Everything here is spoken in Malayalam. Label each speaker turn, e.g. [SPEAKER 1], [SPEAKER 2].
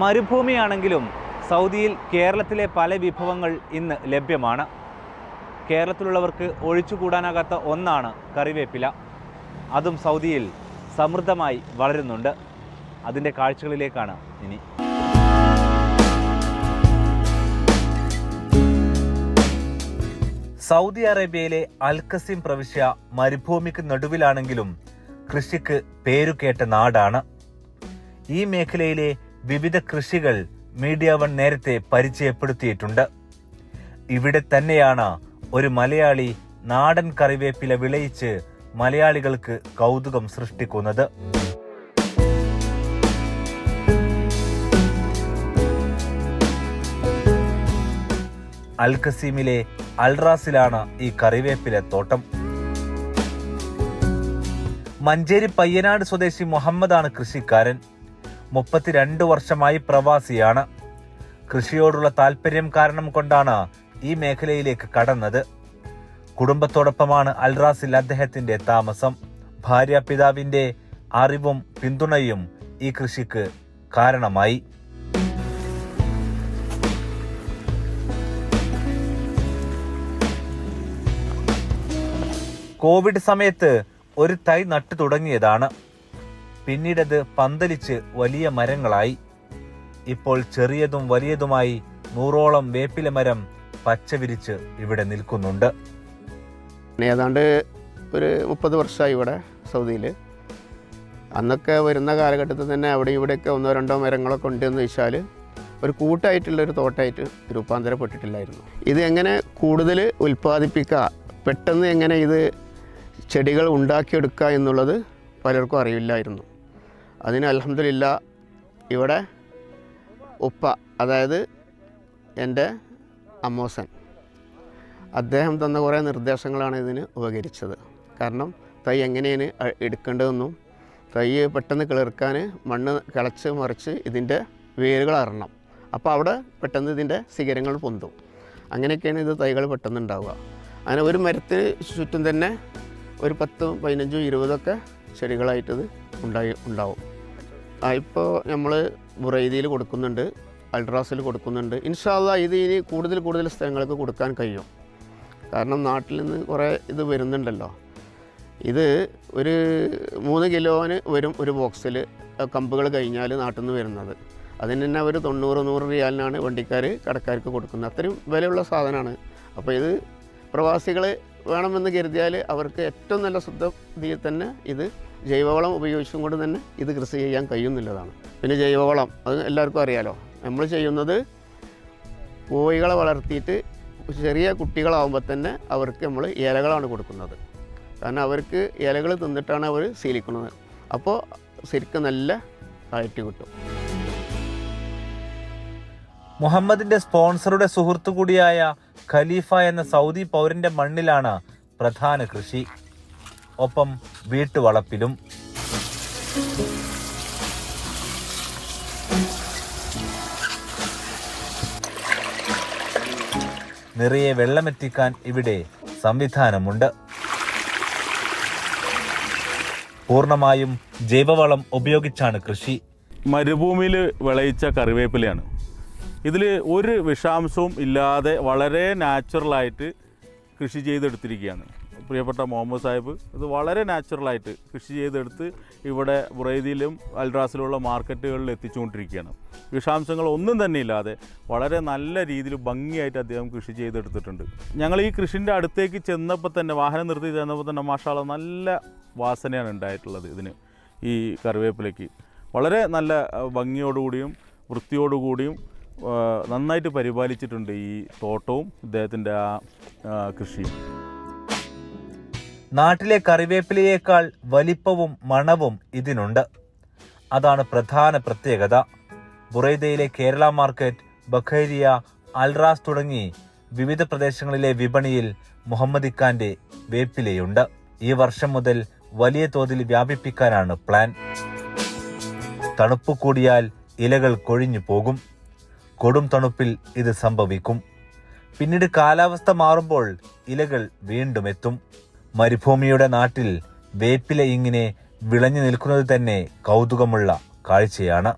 [SPEAKER 1] മരുഭൂമിയാണെങ്കിലും സൗദിയിൽ കേരളത്തിലെ പല വിഭവങ്ങൾ ഇന്ന് ലഭ്യമാണ്. കേരളത്തിലുള്ളവർക്ക് ഒഴിച്ചുകൂടാനാകാത്ത ഒന്നാണ് കറിവേപ്പില. അതും സൗദിയിൽ സമൃദ്ധമായി വളരുന്നുണ്ട്. അതിന്റെ കാഴ്ചകളിലേക്കാണ് ഇനി. സൗദി അറേബ്യയിലെ അൽക്കസിം പ്രവിശ്യ മരുഭൂമിക്ക് നടുവിലാണെങ്കിലും കൃഷിക്ക് പേരുകേട്ട നാടാണ്. ഈ മേഖലയിലെ വിവിധ കൃഷികൾ മീഡിയ വൺ നേരത്തെ പരിചയപ്പെടുത്തിയിട്ടുണ്ട്. ഇവിടെ തന്നെയാണ് ഒരു മലയാളി നാടൻ കറിവേപ്പില വിളയിച്ച് മലയാളികൾക്ക് കൗതുകം സൃഷ്ടിക്കുന്നത്. അൽഖസീമിലെ അൽറാസിലാണ് ഈ കറിവേപ്പില തോട്ടം. മഞ്ചേരി പയ്യനാട് സ്വദേശി മുഹമ്മദാണ് കൃഷിക്കാരൻ. മുപ്പത്തിരണ്ട് വർഷമായി പ്രവാസിയാണ്. കൃഷിയോടുള്ള താല്പര്യം കാരണം കൊണ്ടാണ് ഈ മേഖലയിലേക്ക് കടന്നത്. കുടുംബത്തോടൊപ്പമാണ് അൽറാസിൽ അദ്ദേഹത്തിന്റെ താമസം. ഭാര്യ പിതാവിന്റെ അറിവും പിന്തുണയും ഈ കൃഷിക്ക് കാരണമായി. കോവിഡ് സമയത്ത് ഒരു തൈ നട്ടു തുടങ്ങിയതാണ്. പിന്നീടത് പന്തലിച്ച് വലിയ മരങ്ങളായി. ഇപ്പോൾ ചെറിയതും വലിയതുമായി നൂറോളം വേപ്പില മരം പച്ചവിരിച്ച് ഇവിടെ നിൽക്കുന്നുണ്ട്.
[SPEAKER 2] ഏതാണ്ട് ഒരു മുപ്പത് വർഷമായി ഇവിടെ സൗദിയിൽ അന്നൊക്കെ വരുന്ന കാലഘട്ടത്തിൽ തന്നെ അവിടെ ഇവിടെയൊക്കെ ഒന്നോ രണ്ടോ മരങ്ങളൊക്കെ ഉണ്ടെന്ന് വെച്ചാൽ ഒരു കൂട്ടായിട്ടുള്ള ഒരു തോട്ടമായിട്ട് രൂപാന്തരപ്പെട്ടിട്ടില്ലായിരുന്നു. ഇത് എങ്ങനെ കൂടുതൽ ഉൽപ്പാദിപ്പിക്കുക പെട്ടെന്ന് എങ്ങനെ ഇത് ചെടികൾ ഉണ്ടാക്കിയെടുക്കുക എന്നുള്ളത് പലർക്കും അറിയില്ലായിരുന്നു. അതിന് അലഹമില്ല ഇവിടെ ഉപ്പ അതായത് എന്റെ അമ്മോസൻ. അദ്ദേഹം തന്ന കുറേ നിർദ്ദേശങ്ങളാണ് ഇതിന് ഉപകരിച്ചത്. കാരണം തൈ എങ്ങനെയാണ് എടുക്കേണ്ടതെന്നും തൈ പെട്ടെന്ന് കിളിർക്കാൻ മണ്ണ് കിളച്ച് മറിച്ച് ഇതിന്റെ വേരുകൾ അറണം. അപ്പോൾ അവിടെ പെട്ടെന്ന് ഇതിന്റെ ശിഖരങ്ങൾ പൊന്തും. അങ്ങനെയൊക്കെയാണ് ഇത് തൈകൾ പെട്ടെന്ന് ഉണ്ടാവുക. അങ്ങനെ ഒരു മരത്തിന് ചുറ്റും തന്നെ ഒരു പത്തും പതിനഞ്ചും ഇരുപതൊക്കെ ചെടികളായിട്ടത് ഉണ്ടായി ഉണ്ടാവും. ഇപ്പോൾ നമ്മൾ ബുറൈദിയിൽ കൊടുക്കുന്നുണ്ട് അൾട്രാസിൽ കൊടുക്കുന്നുണ്ട്. ഇൻഷാല്ല ഇത് ഇനി കൂടുതൽ കൂടുതൽ സ്ഥലങ്ങൾക്ക് കൊടുക്കാൻ കഴിയും. കാരണം നാട്ടിൽ നിന്ന് കുറേ ഇത് വരുന്നുണ്ടല്ലോ. ഇത് ഒരു മൂന്ന് കിലോന് വരും ഒരു ബോക്സിൽ കമ്പുകൾ കഴിഞ്ഞാൽ നാട്ടിൽ നിന്ന് വരുന്നത്. അതിന് തന്നെ അവർ തൊണ്ണൂറ് നൂറ് റിയാലിനാണ് വണ്ടിക്കാർ കടക്കാർക്ക് കൊടുക്കുന്നത്. അത്രയും വിലയുള്ള സാധനമാണ്. അപ്പോൾ ഇത് പ്രവാസികൾ വേണമെന്ന് കരുതിയാൽ അവർക്ക് ഏറ്റവും നല്ല ശുദ്ധതയിൽ തന്നെ ഇത് ജൈവവളം ഉപയോഗിച്ചും കൊണ്ട് തന്നെ ഇത് കൃഷി ചെയ്യാൻ കഴിയുന്നില്ലതാണ് പിന്നെ ജൈവവളം അത് എല്ലാവർക്കും അറിയാലോ. നമ്മൾ ചെയ്യുന്നത് കോഴികളെ വളർത്തിയിട്ട് ചെറിയ കുട്ടികളാവുമ്പോൾ തന്നെ അവർക്ക് നമ്മൾ ഇലകളാണ് കൊടുക്കുന്നത്. കാരണം അവർക്ക് ഇലകൾ തിന്നിട്ടാണ് അവർ ശീലിക്കുന്നത്. അപ്പോൾ ശരിക്കും നല്ല കാറ്റ് കിട്ടും.
[SPEAKER 1] മുഹമ്മദിന്റെ സ്പോൺസറുടെ സുഹൃത്തു കൂടിയായ ഖലീഫ എന്ന സൗദി പൗരന്റെ മണ്ണിലാണ് പ്രധാന കൃഷി. ഒപ്പം വീട്ടുവളപ്പിലും. നിറയെ വെള്ളമെത്തിക്കാൻ ഇവിടെ സംവിധാനമുണ്ട്. പൂർണമായും ജൈവവളം ഉപയോഗിച്ചാണ് കൃഷി.
[SPEAKER 3] മരുഭൂമിയിൽ വിളയിച്ച കറിവേപ്പിലയാണ്. ഇതിൽ ഒരു വിഷാംശവും ഇല്ലാതെ വളരെ നാച്ചുറലായിട്ട് കൃഷി ചെയ്തെടുത്തിരിക്കുകയാണ്. പ്രിയപ്പെട്ട മുഹമ്മദ് സാഹിബ് ഇത് വളരെ നാച്ചുറലായിട്ട് കൃഷി ചെയ്തെടുത്ത് ഇവിടെ ബുറൈദിയിലും അൽറാസിലുള്ള മാർക്കറ്റുകളിൽ എത്തിച്ചുകൊണ്ടിരിക്കുകയാണ്. വിഷാംശങ്ങൾ ഒന്നും തന്നെ ഇല്ലാതെ വളരെ നല്ല രീതിയിൽ ഭംഗിയായിട്ട് അദ്ദേഹം കൃഷി ചെയ്തെടുത്തിട്ടുണ്ട്. ഞങ്ങൾ ഈ കൃഷിന്റെ അടുത്തേക്ക് ചെന്നപ്പോൾ തന്നെ വാഹനം നിർത്തി ചെന്നപ്പോൾ തന്നെ മാഷാള നല്ല വാസനയാണ് ഉണ്ടായിട്ടുള്ളത് ഇതിന് ഈ കറിവേപ്പിലയ്ക്ക്. വളരെ നല്ല ഭംഗിയോടുകൂടിയും വൃത്തിയോടുകൂടിയും നന്നായിട്ട് പരിപാലിച്ചിട്ടുണ്ട് ഈ തോട്ടവും ഇദ്ദേഹത്തിന്റെ ആ കൃഷിയും.
[SPEAKER 1] നാട്ടിലെ കറിവേപ്പിലയേക്കാൾ വലിപ്പവും മണവും ഇതിനുണ്ട്. അതാണ് പ്രധാന പ്രത്യേകത. ബുറൈദയിലെ Kerala market Bukayriyah Al Rass തുടങ്ങി വിവിധ പ്രദേശങ്ങളിലെ വിപണിയിൽ മുഹമ്മദ് ഇക്കാന്റെ വേപ്പിലയുണ്ട്. ഈ വർഷം മുതൽ വലിയ തോതിൽ വ്യാപിപ്പിക്കാനാണ് പ്ലാൻ. തണുപ്പ് കൂടിയാൽ ഇലകൾ കൊഴിഞ്ഞു പോകും. കൊടും തണുപ്പിൽ ഇത് സംഭവിക്കും. പിന്നീട് കാലാവസ്ഥ മാറുമ്പോൾ ഇലകൾ വീണ്ടും എത്തും. മരുഭൂമിയുടെ നാട്ടിൽ വേപ്പില ഇങ്ങനെ വിളഞ്ഞു നിൽക്കുന്നത് തന്നെ കൗതുകമുള്ള കാഴ്ചയാണ്.